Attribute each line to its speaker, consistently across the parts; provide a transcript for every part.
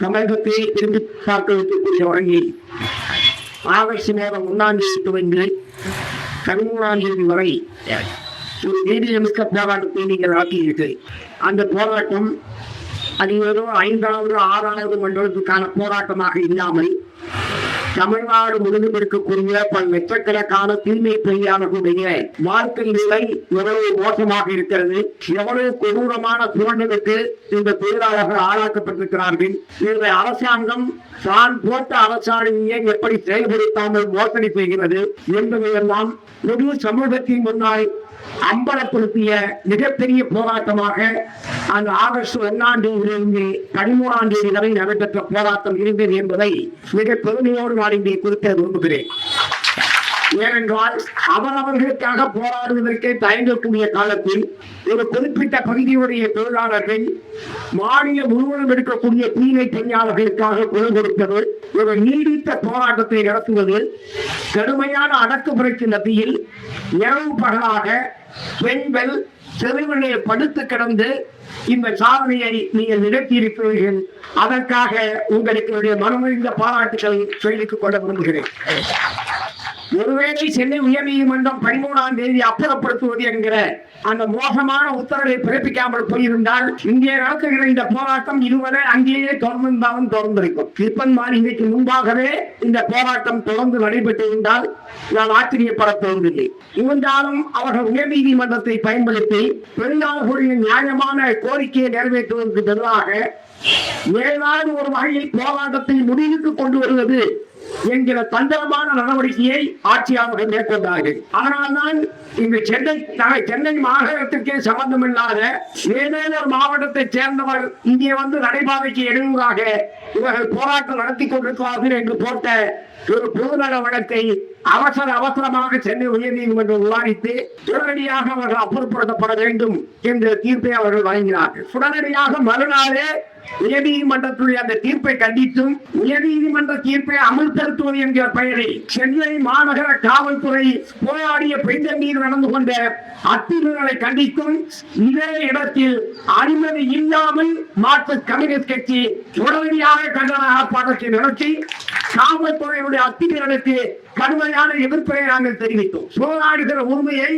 Speaker 1: தமிழகத்தை திரும்பி பார்க்க வைக்கக்கூடிய வகையில் ஆகஸ்ட் மாதம் ஒன்றாம் தேதி துவங்கி பதிமூணாம் தேதி வரை ஒரு நீதியமிக்க போராட்டத்தை நீங்கள் ஆக்கியிருக்கு அந்த போராட்டம் அது ஏதோ ஐந்தாவது ஆறாவது மண்டலத்துக்கான போராட்டமாக இல்லாமல் தமிழ்நாடு முழுவதும் இருக்கக்கூடிய பல லட்சக்கணக்கான தூய்மை பணியாளர்களுடைய வாழ்க்கை நிலை எவ்வளவு மோசமாக இருக்கிறது? எவ்வளவு கொடூரமான சூழ்நிலைக்கு இந்த தொழிலாளர்கள் ஆளாக்கப்பட்டிருக்கிறார்கள்? இந்த அரசாங்கம் தான் போட்ட அரசாணையை எப்படி செயல்படுத்தாமல் மோசடி செய்கிறது என்பதையெல்லாம் பொது சமூகத்தின் முன்னால் அம்பலப்படுத்திய மிகப்பெரிய போராட்டமாக அந்த ஆகஸ்ட் ஒன்றாம் தேதியிலிருந்து பதிமூணாம் தேதி வரை நடைபெற்ற போராட்டம் இருந்தது என்பதை மிக பெருமையோடு நான் இங்கே குறிப்பிட விரும்புகிறேன். ஏனென்றால் அவரவர்களுக்காக போராடுவதற்கே தயங்கக்கூடிய காலத்தில் ஒரு குறிப்பிட்ட பகுதியுடைய தொழிலாளர்கள் மானிய முழுவதும் இருக்கக்கூடிய தீமை பணியாளர்களுக்காக குரல் கொடுப்பது ஒரு நீடித்த போராட்டத்தை நடத்துவது கடுமையான அடக்குமுறைக்கு மத்தியில் இரவு பகலாக பெண்கள் தெருவிலே படுத்து கிடந்து இந்த சாதனையை நீங்கள் நிகழ்த்தியிருக்கிறீர்கள். அதற்காக உங்களுக்கு என்னுடைய மனமறிந்த பாராட்டுகளை சொல்லிக் கொள்ள விரும்புகிறேன். ஒருவேளை சென்னை உயர்நீதிமன்றம் பதிமூணாம் தேதி அப்புறப்படுத்துவது என்கிற அந்த மோசமான உத்தரவை பிறப்பிக்காமல் போயிருந்தால் இங்கே நடத்துகிற இந்த போராட்டம் இதுவரை அங்கேயே தொடர்ந்திருந்தாலும் தொடர்ந்திருக்கும். திருப்பன் மாளிகைக்கு முன்பாகவே இந்த போராட்டம் தொடர்ந்து நடைபெற்றிருந்தால் நான் ஆச்சரியப்பட தோன்றவில்லை இருந்தாலும் அவர்கள் உயர்நீதிமன்றத்தை பயன்படுத்தி பெருந்தாளர்களுடைய நியாயமான கோரிக்கையை நிறைவேற்றுவதற்கு பதிலாக ஏதாவது ஒரு வகையில் போராட்டத்தை முடிவுக்கு கொண்டு வருவது என்கிற தந்திரமான நடவடிக்கையை ஆட்சியாளர்கள் மேற்கொண்டார்கள். அதனால்தான் இங்கு சென்னை நகை- சென்னை மாநகரத்திற்கே சம்பந்தமில்லாத ஏதேனும் மாவட்டத்தை சேர்ந்தவர் இங்கே வந்து நடைபாதைக்கு எடுவதாக இவர்கள் போராட்டம் நடத்தி கொண்டிருக்கிறார்கள் என்று போட்ட ஒரு பொதுநல வழக்கை அவசர அவசரமாக சென்னை உயர்நீதிமன்றம் விவாதித்து உடனடியாக அவர்கள் அப்புறப்படுத்தப்பட வேண்டும் என்ற தீர்ப்பை அவர்கள் வழங்கினார்கள். உடனடியாக மறுநாளே உயர்நீதிமன்றத்துடைய அந்த தீர்ப்பை கண்டித்தும் உயர்நீதிமன்ற தீர்ப்பை அமல்படுத்துவது என்கிற பெயரில் சென்னை மாநகர காவல்துறை போராடிய பெண்கள் மீது நடந்து கொண்ட அத்துமீறலை கண்டித்தும் இதே இடத்தில் அனுமதி இல்லாமல் மார்க்சிஸ்ட் கம்யூனிஸ்ட் கட்சி உடனடியாக கண்டன ஆர்ப்பாட்டத்தை நடத்தி காவல்துறையுடைய அத்துமீறலுக்கு கடுமையான எதிர்ப்பை நாங்கள் தெரிவித்தோம். போராடுகிற உரிமையை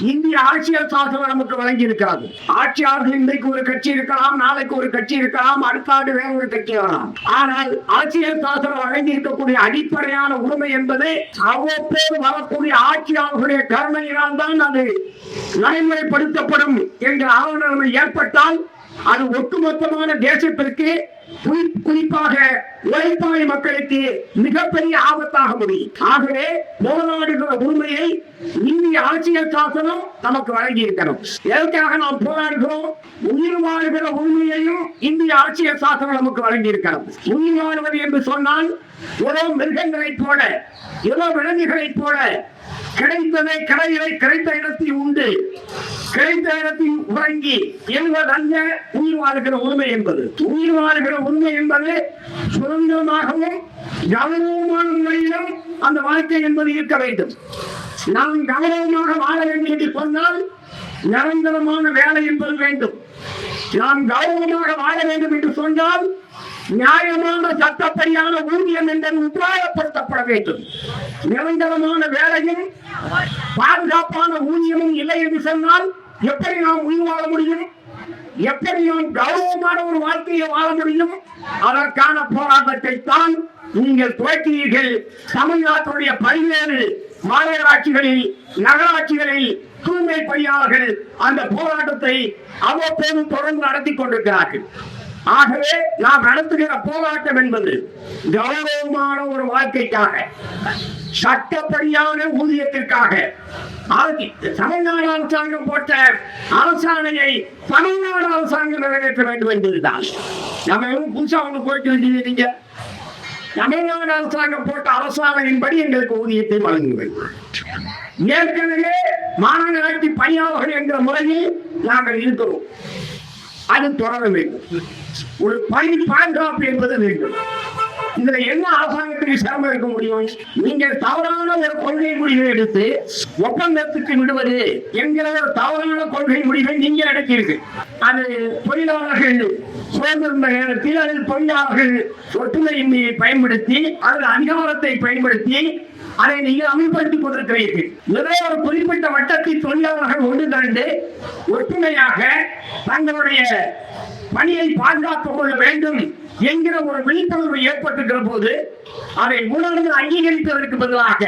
Speaker 1: இந்திய அரசியல் சாசனம் நமக்கு வழங்கி இருக்கிறது ஆட்சியாளர்கள் இன்றைக்கு ஒரு கட்சி இருக்கலாம் நாளைக்கு ஒரு கட்சி இருக்கலாம் அடுத்த ஆண்டு வேற ஒரு கட்சி வரலாம். ஆனால் அரசியல் சாசனம் வழங்கி இருக்கக்கூடிய அடிப்படையான உரிமை என்பது அவ்வப்போது வரக்கூடிய ஆட்சியாளர்களுடைய கருணையினால் தான் அது நடைமுறைப்படுத்தப்படும் என்ற ஆவணங்கள் ஏற்பட்டால் அது ஒட்டுமொத்தமான தேசத்திற்கு குறிப்பாக உழைப்பாளி மக்களுக்கு மிகப்பெரிய ஆபத்தாக முடியும் ஆகவே போராடுகிற உரிமையை இந்திய அரசியல் சாசனம் நமக்கு வழங்கி இருக்கிறோம் எதற்காக நாம் போராடுகிறோம்? உயிர் வாழ்கிற உரிமையையும் இந்திய அரசியல் சாசனம் நமக்கு வழங்கி இருக்கிறோம் உயிர் வாழ்வது என்று சொன்னால் ஏதோ மிருகங்களைப் போல ஏதோ விலங்குகளைப் போல கிடைத்ததை கடையிலே கிடைத்த இடத்தில் உண்டு. கிடைத்த இடத்தில் உறங்கி என்பதல்ல உயிர் வாழ்கிற உரிமை என்பது. உயிர் வாழ்கிற உரிமை என்பது சுதந்திரமாகவும் கௌரவமான முறையிலும் அந்த வாழ்க்கை என்பது இருக்க வேண்டும். நாம் கௌரவமாக வாழ வேண்டும் என்று சொன்னால் நிரந்தரமான வேலை என்பது வேண்டும். நாம் கௌரவமாக வாழ வேண்டும் என்று சொன்னால் நியாயமான சட்டப்படியான ஊதியம் என்றும் உபாயப்படுத்தப்பட வேண்டும். நிரந்தரமான வேலையும் பாதுகாப்பான ஊதியமும் இல்லை என்று சொன்னால் எப்படி நாம் உயிர் வாழ முடியும்? எப்படி நாம் கௌரவமான ஒரு வாழ்க்கையை வாழ முடியும்? அதற்கான போராட்டத்தை தான் நீங்கள் துவக்கினீர்கள் தமிழ்நாட்டுடைய பல்வேறு மாநகராட்சிகளில் நகராட்சிகளில் தூய்மை பணியாளர்கள் அந்த போராட்டத்தை அவ்வப்போது தொடர்ந்து நடத்தி கொண்டிருக்கிறார்கள். ஆகவே நாம் நடத்துகிற போராட்டம் என்பது கௌரவமான ஒரு வாழ்க்கைக்காக சட்டப்படியான ஊதியத்திற்காக. தமிழ்நாடு அரசாங்கம் போட்ட அரசாணையை தமிழ்நாடு அரசாங்கம் நிறைவேற்ற வேண்டும் என்பதுதான். நம்ம எதுவும் புதுசா ஒண்ணு போயிட்டு வேண்டியது தமிழ்நாடு அரசாங்கம் போட்ட அரசாணையின்படி எங்களுக்கு ஊதியத்தை வழங்குங்கள். ஏற்கனவே மாநகராட்சி பணியாளர்கள் என்ற முறையில் நாங்கள் இருக்கிறோம். அது தொடர வேண்டும் ஒரு பணி பாதுகாப்பு என்பது வேண்டும். இதுல என்ன அரசாங்கத்துக்கு சிரமம் இருக்க முடியும்? நீங்கள் தவறான ஒரு கொள்கை முடிவை எடுத்து ஒப்பந்தத்துக்கு விடுவது என்கிற ஒரு தவறான கொள்கை முடிவை நீங்கள் எடுத்தீர்கள். அது தொழிலாளர்கள் சுதந்திரந்த நேரத்தில் அதில் தொழிலாளர்கள் ஒற்றுமையின்மையை பயன்படுத்தி அல்லது அதிகாரத்தை பயன்படுத்தி அதை நீங்கள் அமல்படுத்திக் கொண்டிருக்கிறீர்கள். ஏதோ ஒரு குறிப்பிட்ட வட்டத்தில் தொழிலாளர்கள் ஒன்று திரண்டு ஒற்றுமையாக தங்களுடைய பணியை பாதுகாத்துக் கொள்ள வேண்டும். என்கிற ஒரு விழிப்புணர்வு ஏற்பட்டிருக்கிற போது அதை உணர்ந்து அங்கீகரிப்பதற்கு பதிலாக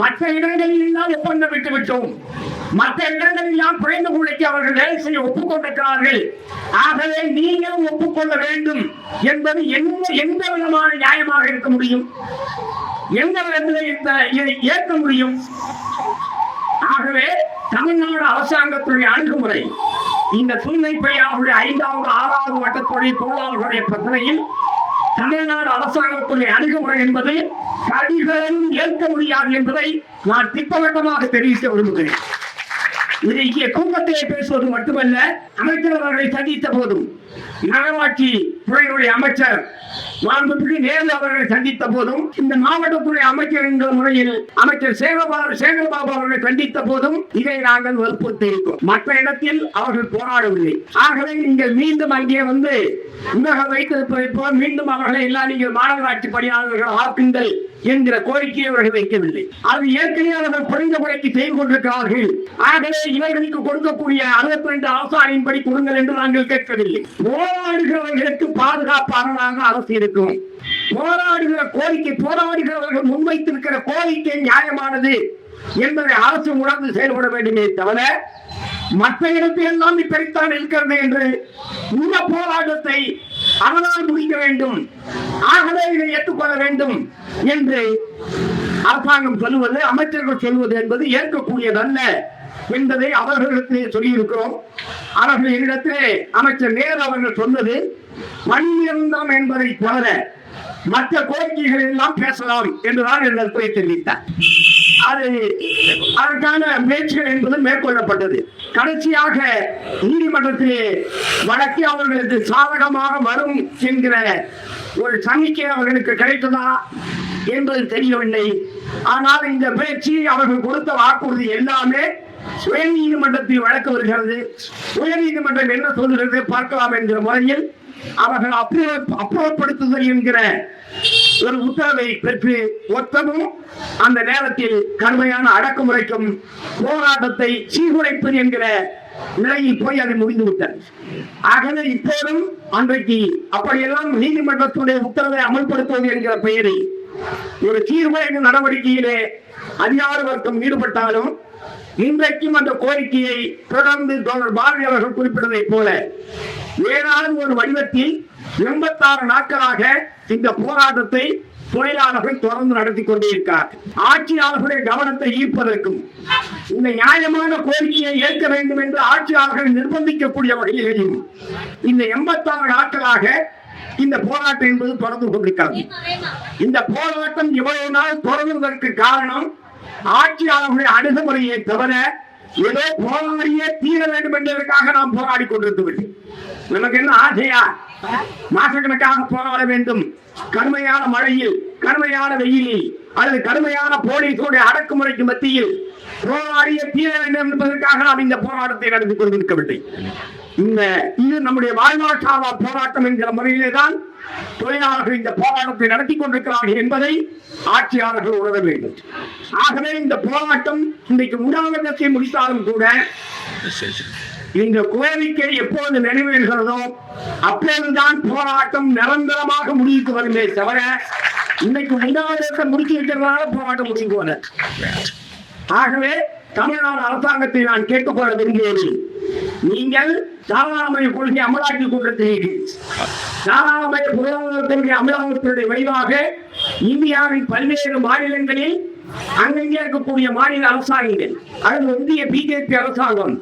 Speaker 1: மற்ற இடங்களில் எல்லாம் ஒப்பந்தம் விட்டு விட்டோம் மற்ற இடங்களில் எல்லாம் குறைந்த கூலிக்கு அவர்கள் வேலை செய்ய ஒப்புக்கொண்டிருக்கிறார்கள். ஆகவே நீங்களும் ஒப்புக்கொள்ள வேண்டும் என்பது எந்த எந்த விதமான நியாயமாக இருக்க முடியும்? எந்த விதத்தில் இதை ஏற்க முடியும்? ஆகவே தமிழ்நாடு அரசாங்கத்துடைய அணுகுமுறை இந்த தூய்மை பையாவுடைய ஐந்தாவது ஆறாவது வட்டத்துடைய தொழிலாளர்களுடைய பிரச்சனையில் தமிழ்நாடு அரசாங்கத்துடைய அணுகுமுறை என்பது கடிகளும் ஏற்க முடியாது என்பதை நான் திட்டவட்டமாக தெரிவிக்க விரும்புகிறேன். இது இங்கே கூட்டத்திலே பேசுவது மட்டுமல்ல அமைச்சர் அவர்களை சந்தித்த போதும். நகராட்சி துறையினுடைய அமைச்சர் மாண்புமிகு நேரு அவர்களை சந்தித்த போதும் இந்த மாவட்டத்துறை அமைச்சர் என்ற முறையில் அமைச்சர் சேகபாபு சேகர்பாபு அவர்களை சந்தித்த போதும் இதை நாங்கள் வற்புறுத்தியிருக்கோம் மற்ற இடத்தில் அவர்கள் போராடவில்லை. ஆகவே நீங்கள் மீண்டும் அங்கே வந்து உலக வைத்திருப்பதை போல் மீண்டும் அவர்களை எல்லாம் நீங்கள் மாநகராட்சி பணியாளர்கள் ஆக்குங்கள் என்கிற கோரிக்கையை அவர்கள் வைக்கவில்லை. அது ஏற்கனவே அவர்கள் குறைந்த முறைக்கு செய்து கொண்டிருக்கிறார்கள். ஆகவே இவர்களுக்கு கொடுக்கக்கூடிய அறுபத்தி ரெண்டு அரசாணையின்படி கொடுங்கள் என்று நாங்கள் கேட்கவில்லை. போராடுகிறவர்களுக்கு பாதுகாப்பாளராக அரசு இருக்கும். போராடுகிற கோரிக்கை போராடுகிறவர்கள் முன்வைத்திருக்கிற கோரிக்கை நியாயமானது என்பதை அரசு உணர்ந்து செயல்பட வேண்டுமே தவிர மற்ற இடத்தையெல்லாம் இப்படித்தான் இருக்கிறது என்று இந்த போராட்டத்தை அவனால் முடிக்க வேண்டும். ஆகவே இதை ஏற்றுக்கொள்ள வேண்டும் என்று அரசாங்கம் சொல்லுவது அமைச்சர்கள் சொல்வது என்பது ஏற்கக்கூடியதல்ல என்பதை அவர்களிடத்திலே சொல்லியிருக்கிறோம். அவர்கள் என்னிடத்திலே அமைச்சர் நேரு அவர்கள் சொன்னது பணி என்பதை தவிர மற்ற கோரிக்கைகள் எல்லாம் பேசலாம் என்றுதான் என்னிடத்திலே தெரிவித்தார். அது அதற்கான முயற்சிகள் என்பது மேற்கொள்ளப்பட்டது. கடைசியாக நீதிமன்றத்திலே வழக்கு அவர்களுக்கு சாதகமாக வரும் என்கிற ஒரு சமிக்கை அவர்களுக்கு கிடைத்ததா என்பது தெரியவில்லை. ஆனால் இந்த பேச்சு அவர்கள் கொடுத்த வாக்குறுதி எல்லாமே உயர் நீதிமன்றத்தில் வழக்கு வருகிறது. உயர் நீதிமன்றம் என்ன சொல்கிறது பார்க்கலாம் என்கிற முறையில் அவர்கள் அப்புறப்படுத்துதல் என்கிற ஒரு உத்தரவை பெற்று ஒத்தமும் அந்த நேரத்தில் கடுமையான அடக்குமுறைக்கும் போராட்டத்தை சீர்குலைப்பது என்கிற நிலையில் போய் அதை முடிந்துவிட்டது. ஆகவே இப்போதும் அன்றைக்கு அப்படியெல்லாம் நீதிமன்றத்துடைய உத்தரவை அமல்படுத்துவது என்கிற பெயரில் ஒரு சீர்குலைப்பு நடவடிக்கையிலே அதிகார வர்க்கம் ஈடுபட்டாலும் இன்றைக்கும் அந்த கோரிக்கையை தொடர்ந்து தோழர் பாரதி அவர்கள் குறிப்பிட்டதைப் போல ஏதாவது ஒரு வடிவத்தில் எண்பத்தாறு நாட்களாக இந்த போராட்டத்தை தொழிலாளர்கள் தொடர்ந்து நடத்தி கொண்டிருக்கார் ஆட்சியாளர்களுடைய கவனத்தை ஈர்ப்பதற்கும் இந்த நியாயமான கோரிக்கையை ஏற்க வேண்டும் என்று ஆட்சியாளர்கள் நிர்பந்திக்கக்கூடிய வகையிலேயும் இந்த எண்பத்தாறு நாட்களாக இந்த போராட்டம் என்பது தொடர்ந்து கொண்டிருக்கிறது. இந்த போராட்டம் இவ்வளவு நாள் தொடங்குவதற்கு காரணம் ஆட்சியாளர்களுடைய அணுகுமுறையை தவிர ஏதோ போராடியே தீர வேண்டும் என்பதற்காக நாம் போராடி கொண்டிருக்கவில்லை நமக்கு என்ன ஆசையா? மாசக்கணக்காக போராட வேண்டும். கடுமையான மழையில் கடுமையான வெயிலில் அல்லது கடுமையான போலீஸோடைய அடக்குமுறைக்கு மத்தியில் போராடிய தீர வேண்டும் என்பதற்காக நாம் இந்த போராட்டத்தை நடத்தி கொண்டிருக்கவில்லை. இந்த இது நம்முடைய வாழ்நாட்டாவா போராட்டம் என்கிற முறையிலே தான் தொழிலாளர்கள் இந்த போராட்டத்தை நடத்தி கொண்டிருக்கிறார்கள் என்பதை ஆட்சியாளர்கள் உணர வேண்டும் ஆகவே இந்த போராட்டம் இன்றைக்கு உண்ணாவிரதத்தை முடித்தாலும் கூட இந்த கோரிக்கை எப்போது நிறைவேறுகிறதோ அப்போதுதான் போராட்டம் நிரந்தரமாக முடிவுக்கு வருமே தவிர இன்னைக்கு உண்ணாவிரதத்தை முடிச்சு வைக்கிறதுனால போராட்டம் முடிவுக்கு வர ஆகவே தமிழ்நாடு அரசாங்கத்தை நான் கேட்டுக்கொள்ள விரும்புகிறேன். நீங்கள் தாராளமய கொள்கை அமலாக்கி கொண்டிருக்கிறீர்கள். தாராளமய பொருளாதாரத்தின் கொள்கை அமலாக்கத்தினுடைய விளைவாக இந்தியாவின் பல்வேறு மாநிலங்களில் அங்கங்கே இருக்கக்கூடிய மாநில அரசாங்கங்கள் அல்லது இந்திய பிஜேபி அரசாங்கம்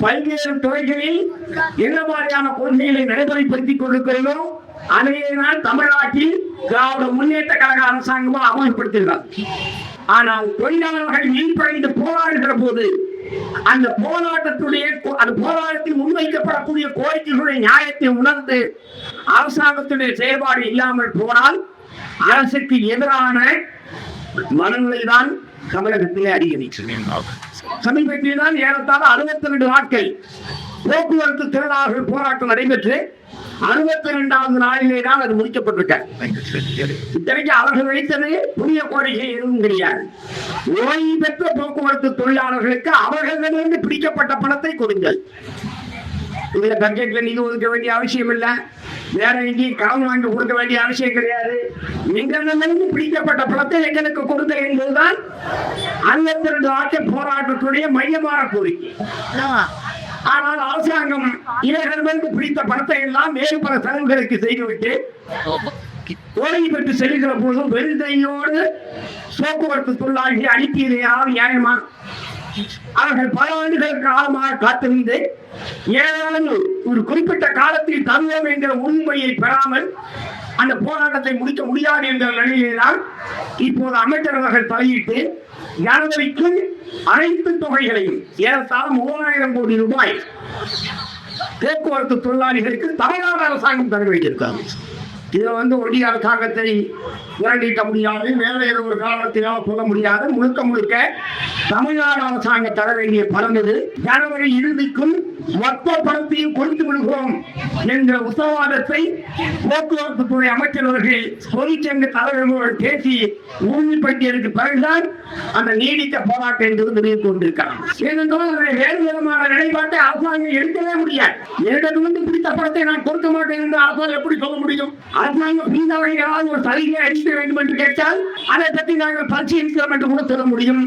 Speaker 1: பல்வேறு துறைகளில் என்ன மாதிரியான கொள்கைகளை நடைமுறைப்படுத்திக் கொண்டிருக்கிறதோ அதையேதான் தமிழ்நாட்டில் திராவிட முன்னேற்ற கழக அரசாங்கமாக அமல்படுத்தினார் ஆனால் தொழிலாளர்கள் மீன்படைந்து போராடுகிற போது அந்த போராட்டத்துடைய அந்த போராட்டத்தில் முன்வைக்கப்படக்கூடிய கோரிக்கைகளுடைய நியாயத்தை உணர்ந்து அரசாங்கத்துடைய செயல்பாடு இல்லாமல் போனால் அரசுக்கு எதிரான மனநிலை தான் தமிழகத்திலே அதிகரிக்கிறது. சமீபத்தில் தான் ஏறத்தாழ அறுபத்தி ரெண்டு நாட்கள் போக்குவரத்து தொழிலாளர்கள் போராட்டம் நடைபெற்று அறுபத்தி ரெண்டாவது நாளிலே தான் அது முடிக்கப்பட்டுவிட்டார். இத்தனைக்கு அவர்கள் வைத்தது புதிய கோரிக்கை எதுவும் கிடையாது. ஓய்வு பெற்ற போக்குவரத்து தொழிலாளர்களுக்கு அவர்களிடமிருந்து பிடிக்கப்பட்ட பணத்தை கொடுங்கள். இதுல பட்ஜெட்ல நிதி ஒதுக்க வேண்டிய அவசியம் இல்ல. வேற எங்கேயும் கடன் வாங்கி கொடுக்க வேண்டிய அவசியம் கிடையாது. எங்களிடமிருந்து பிடிக்கப்பட்ட பணத்தை எங்களுக்கு கொடுங்க என்பதுதான் அறுபத்தி ரெண்டு ஆட்சி போராட்டத்துடைய மையமான கோரிக்கை. ஆனால் அரசாங்கம் இவர்களிடமிருந்து பிடித்த பணத்தை எல்லாம் வேறு பல செலவுகளுக்கு செய்துவிட்டு ஓய்வு பெற்று செல்கிற போது வெறுதையோடு போக்குவரத்து தொழிலாளி அனுப்பியதையாவது நியாயமா? அவர்கள் பல ஆண்டுகள் காலமாக காத்திருந்து ஏதாவது ஒரு குறிப்பிட்ட காலத்தில் தருவோம் என்கிற உண்மையை பெறாமல் அந்த போராட்டத்தை முடிக்க முடியாது என்ற நிலையில்தான் இப்போது அமைச்சரவர்கள் தலையிட்டு ஜனவரிக்கும் அனைத்து தொகைகளையும் ஏறத்தாழ மூவாயிரம் கோடி ரூபாய் போக்குவரத்து தொழிலாளிகளுக்கு தமிழ்நாடு அரசாங்கம் தர வேண்டியிருக்காங்க இதை வந்து ஒன்றிய அரசாங்கத்தை விரட்டிட்ட முடியாது வேற ஏதோ ஒரு காரணத்தினால் சொல்ல முடியாது. முழுக்க முழுக்க தமிழ்நாடு அரசாங்கம் தர வேண்டிய பணம் இது. ஜனவரி இறுதிக்கும் மொத்த பணத்தையும் கொடுத்து விடுகிறோம் என்ற உத்தரவாதத்தை போக்குவரத்து துறை அமைச்சர் அவர்கள் தொழிற்சங்க தலைவர்கள் பேசி உறுதிப்படுத்தியதற்கு பிறகுதான் அந்த நீடித்த போராட்டம் என்பது நிறுவி கொண்டிருக்கிறார் ஏனென்றால் வேறு விதமான நிலைப்பாட்டை அரசாங்கம் எடுக்கவே முடியாது. என்னிடமிருந்து பிடித்த பணத்தை நான் கொடுக்க மாட்டேன் என்று அரசாங்கம் எப்படி சொல்ல முடியும்? அரசாங்கம் பீதாவை ஏதாவது ஒரு சலுகையை அளிக்க வேண்டும் என்று கேட்டால் அதை பற்றி நாங்கள் பரிசீலிக்கிறோம் என்று கூட சொல்ல முடியும்.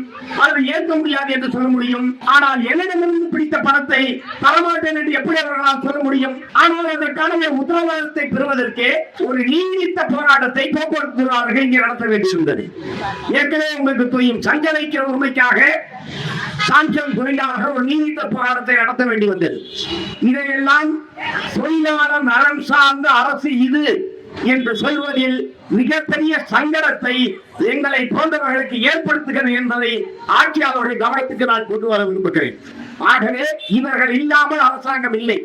Speaker 1: அதை ஏற்க முடியாது என்று சொல்ல முடியும். ஆனால் என்னிடமிருந்து பிடித்த படத்தை தரமாட்டேன் என்று எப்படி அவர்களால் சொல்ல முடியும்? ஆனால் அதற்கான உத்தரவாதத்தை பெறுவதற்கு ஒரு நீடித்த போராட்டத்தை போக்குவரத்து தொழிலாளர்கள் இங்கே நடத்த வேண்டியிருந்தது. ஏற்கனவே உங்களுக்கு தெரியும் சஞ்சலைக்கிற உரிமைக்காக சாஞ்சல் தொழிலாளர்கள் ஒரு நீதித்த போராட்டத்தை நடத்த வேண்டி வந்தது. இதையெல்லாம் தொழிலாளர் நலன் சார்ந்த அரசு இது என்று சொல்வதில் மிகப்பெரிய சங்கடத்தை எங்களை போன்றவர்களுக்கு ஏற்படுத்துகிறது என்பதை ஆட்சியாளருடைய கவனத்துக்கு நான் கொண்டு வர விரும்புகிறேன். ஆகவே இவர்கள் இல்லாமல் அரசாங்கம் இல்லை.